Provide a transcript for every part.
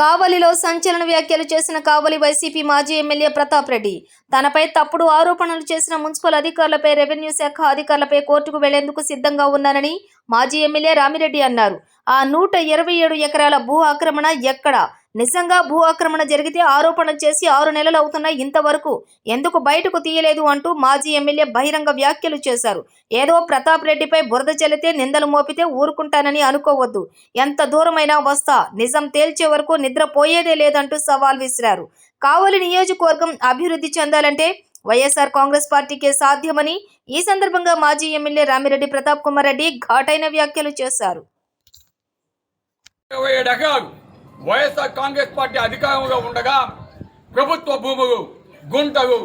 కావలిలో సంచలన వ్యాఖ్యలు చేసిన కావలి వైసీపీ మాజీ ఎమ్మెల్యే ప్రతాప్ రెడ్డి. తనపై తప్పుడు ఆరోపణలు చేసిన మున్సిపల్ అధికారులపై రెవెన్యూ శాఖ అధికారులపై కోర్టుకు వెళ్ళేందుకు సిద్ధంగా ఉన్నానని మాజీ ఎమ్మెల్యే రామిరెడ్డి అన్నారు. ఆ నూట ఇరవై ఏడు ఎకరాల భూ ఆక్రమణ ఎక్కడ? నిజంగా భూ ఆక్రమణ జరిగితే ఆరోపణ చేసి ఆరు నెలలు అవుతున్నా ఇంతవరకు. ఎందుకు బయటకు తీయలేదు అంటూ మాజీ ఎమ్మెల్యే బహిరంగ వ్యాఖ్యలు చేశారు. ఏదో ప్రతాప్ రెడ్డిపై బురద చెల్లితే నిందలు మోపితే ఊరుకుంటానని అనుకోవద్దు. ఎంత దూరమైనా వస్తా. నిజం తేల్చే వరకు నిద్రపోయేదే లేదంటూ సవాల్ విసిరారు. కావలి నియోజకవర్గం అభివృద్ధి చెందాలంటే వైఎస్ఆర్ కాంగ్రెస్ పార్టీకే సాధ్యమని ఈ సందర్భంగా మాజీ ఎమ్మెల్యే రామిరెడ్డి ప్రతాప్ కుమార్ రెడ్డి ఘాటైన వ్యాఖ్యలు చేశారు. వైఎస్ఆర్ కాంగ్రెస్ పార్టీ అధికారంలో ఉండగా ప్రభుత్వ భూములు గుంటలు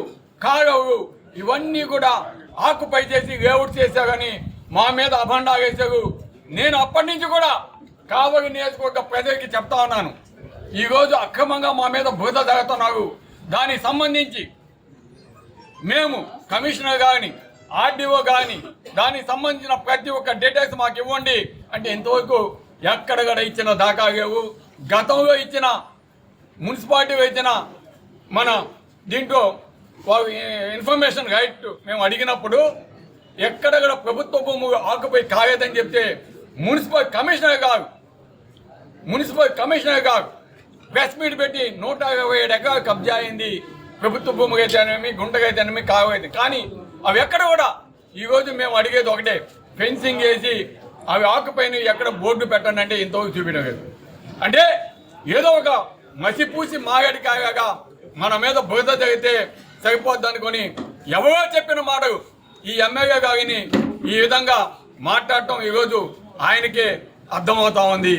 కాలువలు ఇవన్నీ కూడా ఆకుపై చేసి లేఅవుట్ చేశారని మా మీద అభండా వేశారు. నేను అప్పటి నుంచి కూడా కావలి నియోజకవర్గ ప్రజలకి చెప్తా ఉన్నాను. ఈరోజు అక్రమంగా మా మీద బురద జరుగుతున్నారు దానికి సంబంధించి మేము కమిషనర్ కానీ ఆర్డీఓ కానీ దానికి సంబంధించిన ప్రతి ఒక్క డీటెయిల్స్ మాకు ఇవ్వండి. అంటే ఇంతవరకు ఎక్కడ ఇచ్చిన దాకా లేవు గతంలో ఇచ్చిన మున్సిపాలిటీ ఇచ్చిన మన దీంట్లో ఇన్ఫర్మేషన్ రైట్ మేము అడిగినప్పుడు ఎక్కడ కూడా ప్రభుత్వ భూము ఆకుపై కాగేదని చెప్తే మున్సిపల్ కమిషనర్ కాదు మున్సిపల్ కమిషనర్ కాదు ప్రెస్ మీట్ పెట్టి నూట ఇరవై ఏడు ఎకరాలు కబ్జా అయింది. ప్రభుత్వ భూమికి అయితేనేమి గుంటగా అయితేనేమి కావైంది కానీ అవి ఎక్కడ కూడా ఈరోజు మేము అడిగేది ఒకటే ఫెన్సింగ్ వేసి అవి ఆకుపైన ఎక్కడ బోర్డు పెట్టండి అంటే ఇంతవరకు చూపించలేదు అంటే ఏదో ఒక మసిపూసి మాగడి కాగా మన మీద బురద జరిగితే సరిపోద్ది అనుకొని ఎవరో చెప్పిన మాట ఈ ఎమ్మెల్యే గారిని ఈ విధంగా మాట్లాడటం ఈరోజు ఆయనకే అర్థమవుతా ఉంది.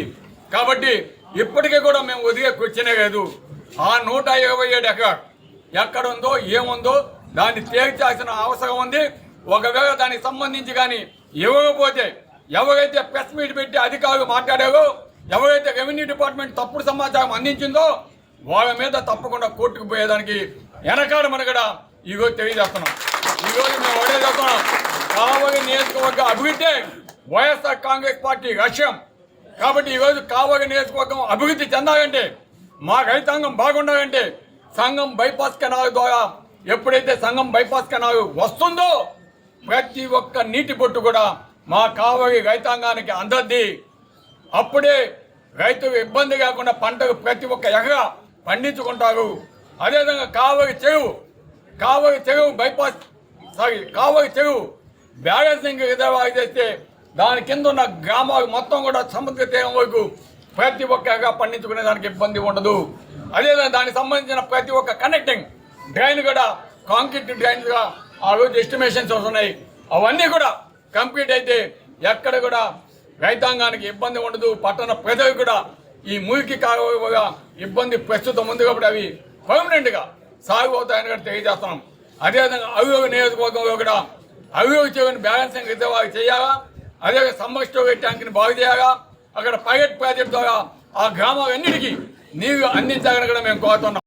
కాబట్టి ఇప్పటికీ కూడా మేము ఉదిగే కూర్చునే లేదు. ఆ నూట ఇరవై ఏడు ఎకరాలు ఎక్కడ ఉందో ఏముందో దాన్ని తేల్చాల్సిన అవసరం ఉంది. ఒకవేళ దానికి సంబంధించి కానీ ఇవ్వకపోతే ఎవరైతే ప్రెస్ మీట్ పెట్టి అధికారులు మాట్లాడారో ఎవరైతే రెవెన్యూ డిపార్ట్మెంట్ తప్పుడు సమాచారం అందించిందో వాళ్ళ మీద తప్పకుండా కోర్టుకు పోయేదానికి వెనకాడ మనగడ ఈరోజు తెలియజేస్తున్నాం. ఈరోజు మేము ఒకటే చెప్తున్నాం. కావలి నియోజకవర్గ అభివృద్ధి వైఎస్ఆర్ కాంగ్రెస్ పార్టీ లక్ష్యం. కాబట్టి ఈరోజు కావలి నియోజకవర్గం అభివృద్ధి చెందాలంటే మా రైతాంగం బాగుండాలంటే సంఘం బైపాస్ కెనాల్ ద్వారా ఎప్పుడైతే సంఘం బైపాస్ కెనాల్ వస్తుందో ప్రతి ఒక్క నీటి బొట్టు కూడా మా కావలి రైతాంగానికి అందద్ది అప్పుడే రైతు ఇబ్బంది కాకుండా పంటకు ప్రతి ఒక్క ఎకరా పండించుకుంటారు. అదేవిధంగా కావలి చెరువు కావలి చెరువు బైపాస్ సారీ కావలి చెరువు బ్యాలెన్సింగ్ రిజర్వాయర్ చేస్తే దాని కింద ఉన్న గ్రామాలు మొత్తం కూడా సముద్ర తీరం వరకు ప్రతి ఒక్క ఎగ పండించుకునే దానికి ఇబ్బంది ఉండదు. అదేవిధంగా దానికి సంబంధించిన ప్రతి ఒక్క కనెక్టింగ్ డ్రైన్ కూడా కాంక్రీట్ డ్రైన్స్గా ఆ రోజు ఎస్టిమేషన్స్ వస్తున్నాయి. అవన్నీ కూడా కంప్లీట్ అయితే ఎక్కడ కూడా రైతాంగానికి ఇబ్బంది ఉండదు పట్టణ ప్రజలకు కూడా ఈ మురికి కాలువగా ఇబ్బంది ప్రస్తుతం ఉంది కాబట్టి అవి పర్మనెంట్గా సాగు అవుతాయని కూడా తెలియజేస్తున్నాం. అదేవిధంగా అవియోగ నియోజకవర్గంలో కూడా అవియోగ చెవిని బ్యాలెన్సింగ్ రిజర్వాయర్ చేయాలా? అదేవిధంగా సమ్మర్ ట్యాంక్ని బాగు చేయాలా? అక్కడ ప్రైవేట్ ప్రాజెక్ట్ ద్వారా ఆ గ్రామాలన్నిటికీ నీరు అందించాలని కూడా మేము కోరుతున్నాం.